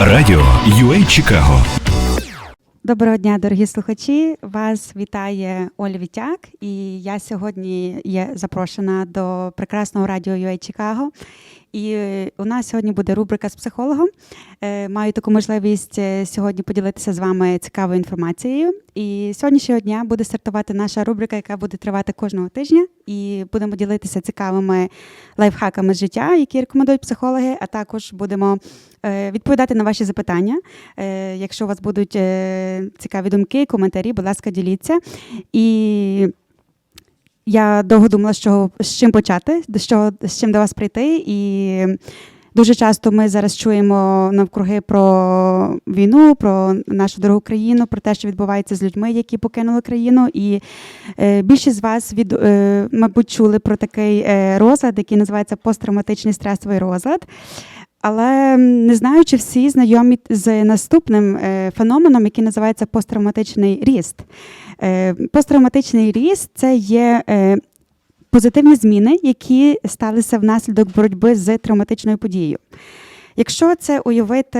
Радіо UA Чикаго Доброго дня, дорогі слухачі. Вас вітає Оля Вітяк, і я сьогодні є запрошена до прекрасного радіо UA Чикаго. І е, у нас сьогодні буде рубрика з психологом. Е, Маю таку можливість е, сьогодні поділитися з вами цікавою інформацією. І сьогоднішнього дня буде стартувати наша рубрика, яка буде тривати кожного тижня. І будемо ділитися цікавими лайфхаками з життя, які рекомендують психологи. А також будемо відповідати на ваші запитання. Якщо у вас будуть цікаві думки, коментарі, будь ласка, діліться. І я довго думала, що з чим почати, що з чим до вас прийти. І дуже часто ми зараз чуємо навкруги про війну, про нашу дорогу країну, про те, що відбувається з людьми, які покинули країну. І е, більшість з вас від, е, мабуть, чули про такий е, розлад, який називається посттравматичний стресовий розлад. Але не знаю, чи всі знайомі з наступним е, феноменом, який називається посттравматичний ріст. Е, Посттравматичний ріст це є е, позитивні зміни, які сталися внаслідок боротьби з травматичною подією. Якщо це уявити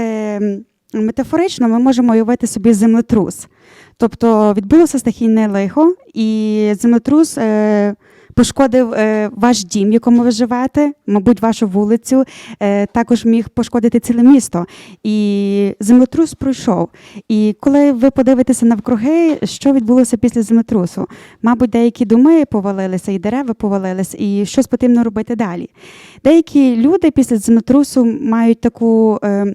метафорично, ми можемо уявити собі землетрус. Тобто відбулося стихійне лихо, і землетрус е, пошкодив е, ваш дім, в якому ви живете, мабуть, вашу вулицю, е, також міг пошкодити ціле місто. І землетрус пройшов. І коли ви подивитеся навкруги, що відбулося після землетрусу, мабуть, деякі доми повалилися, і дерева повалилися, і щось потрібно робити далі. Деякі люди після землетрусу мають таку. Е,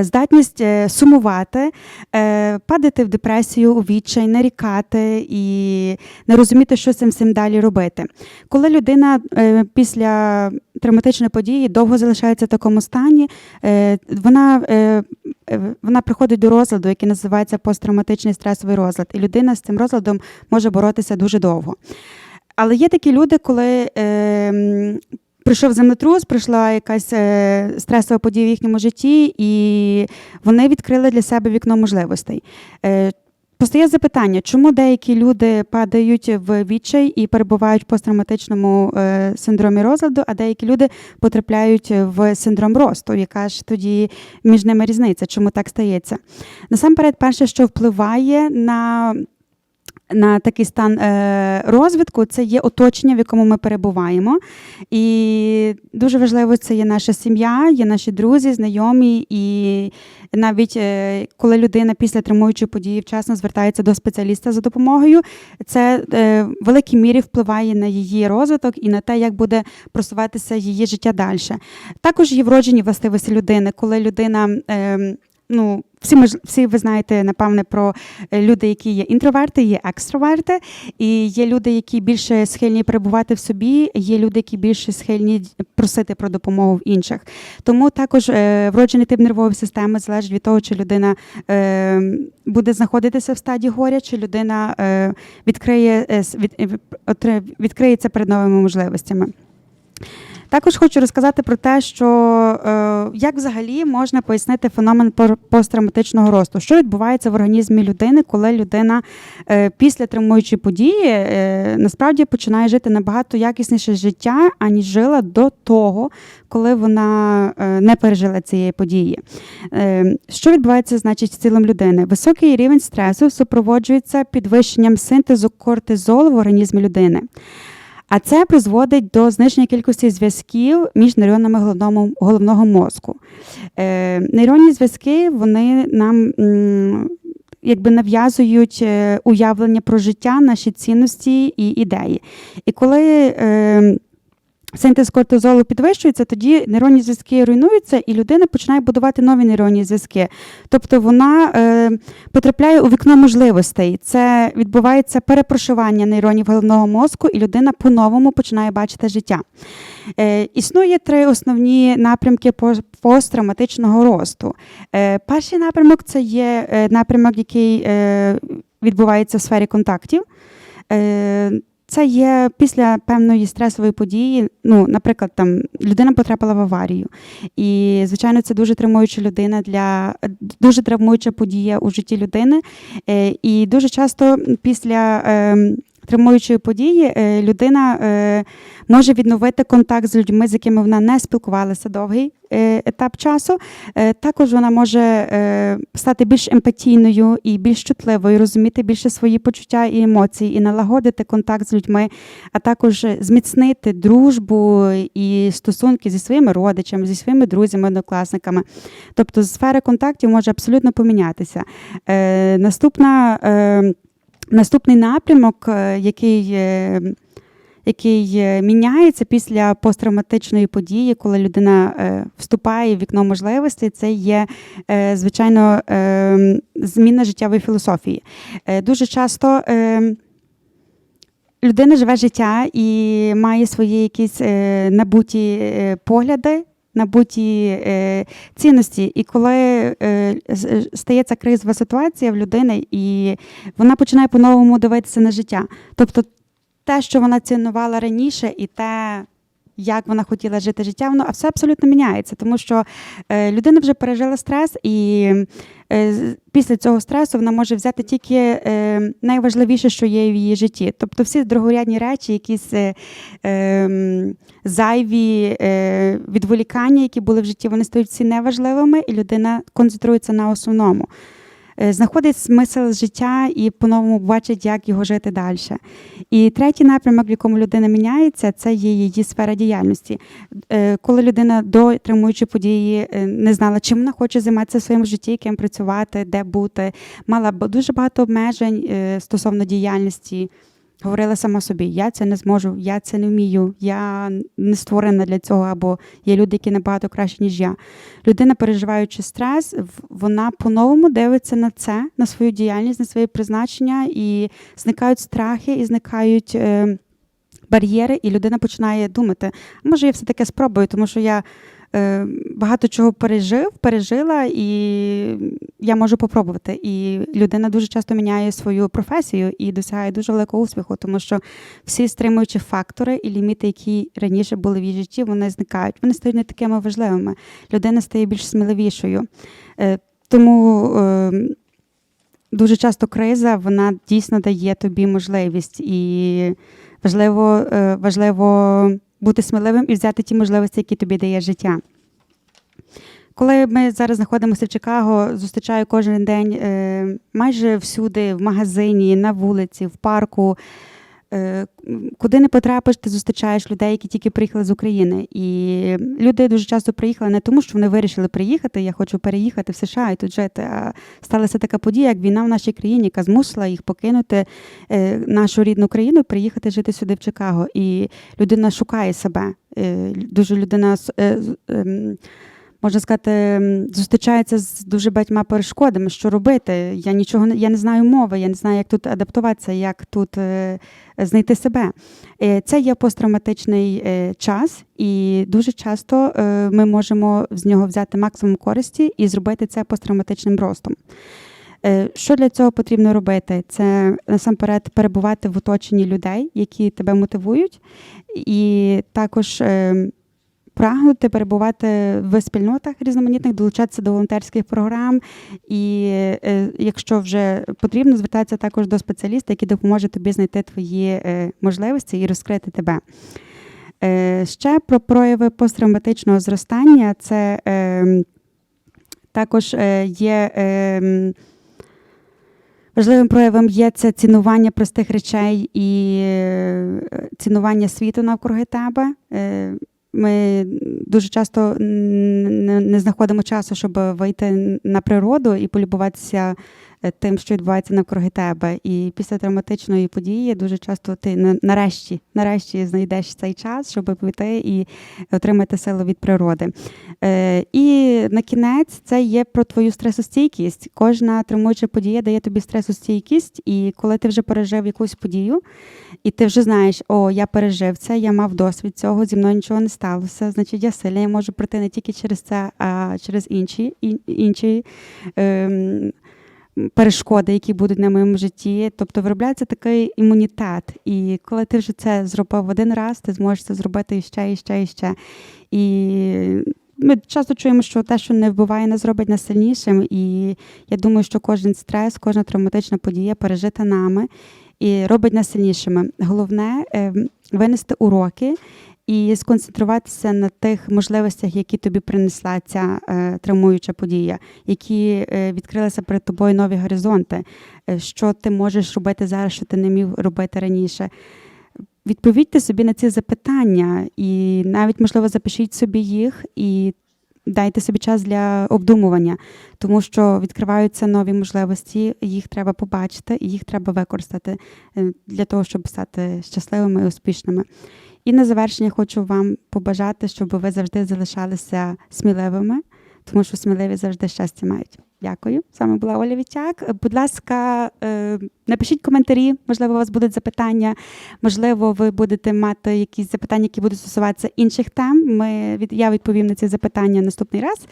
Здатність е, сумувати, е, падати в депресію, у відчай, нарікати і не розуміти, що з цим всім далі робити. Коли людина е, після травматичної події довго залишається в такому стані, е, вона, е, е, вона приходить до розладу, який називається посттравматичний стресовий розлад, і людина з цим розладом може боротися дуже довго. Але є такі люди, коли е, м, прийшов землетрус, прийшла якась е, стресова подія в їхньому житті, і вони відкрили для себе вікно можливостей. Е, Постає запитання, чому деякі люди падають в відчай і перебувають в посттравматичному е, синдромі розладу, а деякі люди потрапляють в синдром росту. Яка ж тоді між ними різниця? Чому так стається? Насамперед, перше, що впливає на на такий стан е, розвитку це є оточення, в якому ми перебуваємо. І дуже важливо це є наша сім'я, є наші друзі, знайомі. І навіть е, коли людина після травмуючої події вчасно звертається до спеціаліста за допомогою, це е, в великій мірі впливає на її розвиток і на те, як буде просуватися її життя далі. Також є вроджені властивості людини, коли людина. Ну, всі ми всі ви знаєте, напевне, про е, люди, які є інтроверти, є екстроверти, і є люди, які більше схильні перебувати в собі, є люди, які більше схильні просити про допомогу в інших. Тому також е, вроджений тип нервової системи залежить від того, чи людина е, буде знаходитися в стадії горя, чи людина відкриє, від, відкриється перед новими можливостями. Також хочу розказати про те, що е, як взагалі можна пояснити феномен посттравматичного росту, що відбувається в організмі людини, коли людина е, після травмуючої події е, насправді починає жити набагато якісніше життя, аніж жила до того, коли вона не пережила цієї події. Що відбувається, значить, з тілом людини? Високий рівень стресу супроводжується підвищенням синтезу кортизолу в організмі людини. А це призводить до зниження кількості зв'язків між нейронами головного, головного мозку. Е, нейронні зв'язки вони нам м, якби нав'язують е, уявлення про життя, наші цінності і ідеї. І коли е, синтез кортизолу підвищується, тоді нейронні зв'язки руйнуються, і людина починає будувати нові нейронні зв'язки. Тобто вона е, потрапляє у вікно можливостей. Це відбувається перепрошування нейронів головного мозку, і людина по-новому починає бачити життя. Е, існує три основні напрямки посттравматичного росту. Е, перший напрямок це є е, напрямок, який е, відбувається в сфері контактів. Е, це є після певної стресової події. Ну, наприклад, там людина потрапила в аварію, і звичайно, це дуже травмуюча людина для дуже травмуюча подія у житті людини. Е, І дуже часто після ем, травмуючої події, е, людина е, може відновити контакт з людьми, з якими вона не спілкувалася довгий е, етап часу. Також вона може стати більш емпатійною і більш чутливою, розуміти більше свої почуття і емоції, і налагодити контакт з людьми, а також зміцнити дружбу і стосунки зі своїми родичами, зі своїми друзями, однокласниками. Тобто сфера контактів може абсолютно помінятися. Наступна. Наступний напрямок, е, який, е, який е, міняється після посттравматичної події, коли людина вступає в вікно можливостей, це є, звичайно, зміна життєвої філософії. Дуже часто людина живе життя і має свої якісь набуті погляди. Набуті е, цінності, і коли е, стається кризова ситуація в людини, і вона починає по-новому дивитися на життя. Тобто те, що вона цінувала раніше, і те, як вона хотіла жити життя, воно все абсолютно міняється, тому що е, людина вже пережила стрес, і е, після цього стресу вона може взяти тільки е, найважливіше, що є в її житті. Тобто всі другорядні речі, якісь е, е, зайві відволікання, які були в житті, вони стають всі неважливими, і людина концентрується на основному. Е, Знаходить смисл життя і по-новому бачить, як його жити далі. І третій напрямок, в якому людина міняється, це є її сфера діяльності. Е, Коли людина до травмуючої події е, не знала, чим вона хоче займатися в своєму житті, ким працювати, де бути, мала дуже багато обмежень стосовно діяльності. Говорила сама собі, я це не зможу, я це не вмію, я не створена для цього, або є люди, які набагато краще, ніж я. Людина, переживаючи стрес, вона по-новому дивиться на це, на свою діяльність, на своє призначення, і зникають страхи, і зникають е, бар'єри, і людина починає думати, може, я все-таки спробую, тому що я багато чого пережив, пережила, і я можу попробувати. І людина дуже часто міняє свою професію і досягає дуже великого успіху, тому що всі стримуючі фактори і ліміти, які раніше були в її житті, вони зникають. Вони стають не такими важливими. Людина стає більш сміливішою. Е, Тому е, дуже часто криза вона дійсно дає тобі можливість, і важливо, е, важливо бути сміливим і взяти ті можливості, які тобі дає життя. Коли ми зараз знаходимося в Чикаго, зустрічаю кожен день е, майже всюди, в магазині, на вулиці, в парку. Е, Куди не потрапиш, ти зустрічаєш людей, які тільки приїхали з України. І люди дуже часто приїхали не тому, що вони вирішили приїхати, я хочу переїхати в США і тут жити. А сталася така подія, як війна в нашій країні, яка змусила їх покинути е, нашу рідну країну приїхати жити сюди в Чикаго. І людина шукає себе. Е, Дуже людина ем, можна сказати, зустрічається з дуже багатьма перешкодами, що робити. Я нічого я не знаю мови, я не знаю, як тут адаптуватися, як тут е, знайти себе. Е, Це є посттравматичний е, час, і дуже часто ми можемо з нього взяти максимум користі і зробити це посттравматичним ростом. Що для цього потрібно робити? Це насамперед перебувати в оточенні людей, які тебе мотивують, і також е, прагнути перебувати в спільнотах різноманітних, долучатися до волонтерських програм, і е, якщо вже потрібно, звертатися також до спеціаліста, який допоможе тобі знайти твої е, можливості і розкрити тебе. Е, Ще про прояви посттравматичного зростання це також є. Важливим проявом є це цінування простих речей і цінування світу навкруги тебе. Ми дуже часто не знаходимо часу, щоб вийти на природу і полюбуватися тим, що відбувається навкруги тебе. І після травматичної події дуже часто ти нарешті, нарешті знайдеш цей час, щоб піти і отримати силу від природи. Е, І на кінець це є про твою стресостійкість. Кожна травмуюча подія дає тобі стресостійкість, і коли ти вже пережив якусь подію, і ти вже знаєш, о, я пережив це, я мав досвід цього, зі мною нічого не сталося. Значить, я сильна, я можу пройти не тільки через це, а через інші інші. Ем, Перешкоди, які будуть на моєму житті, тобто виробляється такий імунітет. І коли ти вже це зробив один раз, ти зможеш це зробити іще, і ще, і ще. І ми часто чуємо, що те, що не вбиває, нас робить нас сильнішим. І я думаю, що кожен стрес, кожна травматична подія пережита нами і робить нас сильнішими. Головне е, винести уроки і сконцентруватися на тих можливостях, які тобі принесла ця е, травмуюча подія, які е, відкрилися перед тобою нові горизонти, е, що ти можеш робити зараз, що ти не міг робити раніше. Відповідьте собі на ці запитання, і навіть, можливо, запишіть собі їх і дайте собі час для обдумування, тому що відкриваються нові можливості, їх треба побачити і їх треба використати е, для того, щоб стати щасливими і успішними. І на завершення хочу вам побажати, щоб ви завжди залишалися сміливими, тому що сміливі завжди щастя мають. Дякую. З вами була Оля Вітяк. Будь ласка, е, напишіть коментарі, можливо, у вас будуть запитання, можливо, ви будете мати якісь запитання, які будуть стосуватися інших тем. Ми я відповім на ці запитання наступний раз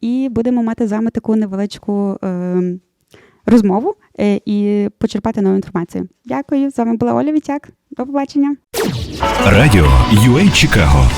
і будемо мати з вами таку невеличку е, розмову е, і почерпати нову інформацію. Дякую. З вами була Оля Вітяк. До побачення. Радіо UA Чикаго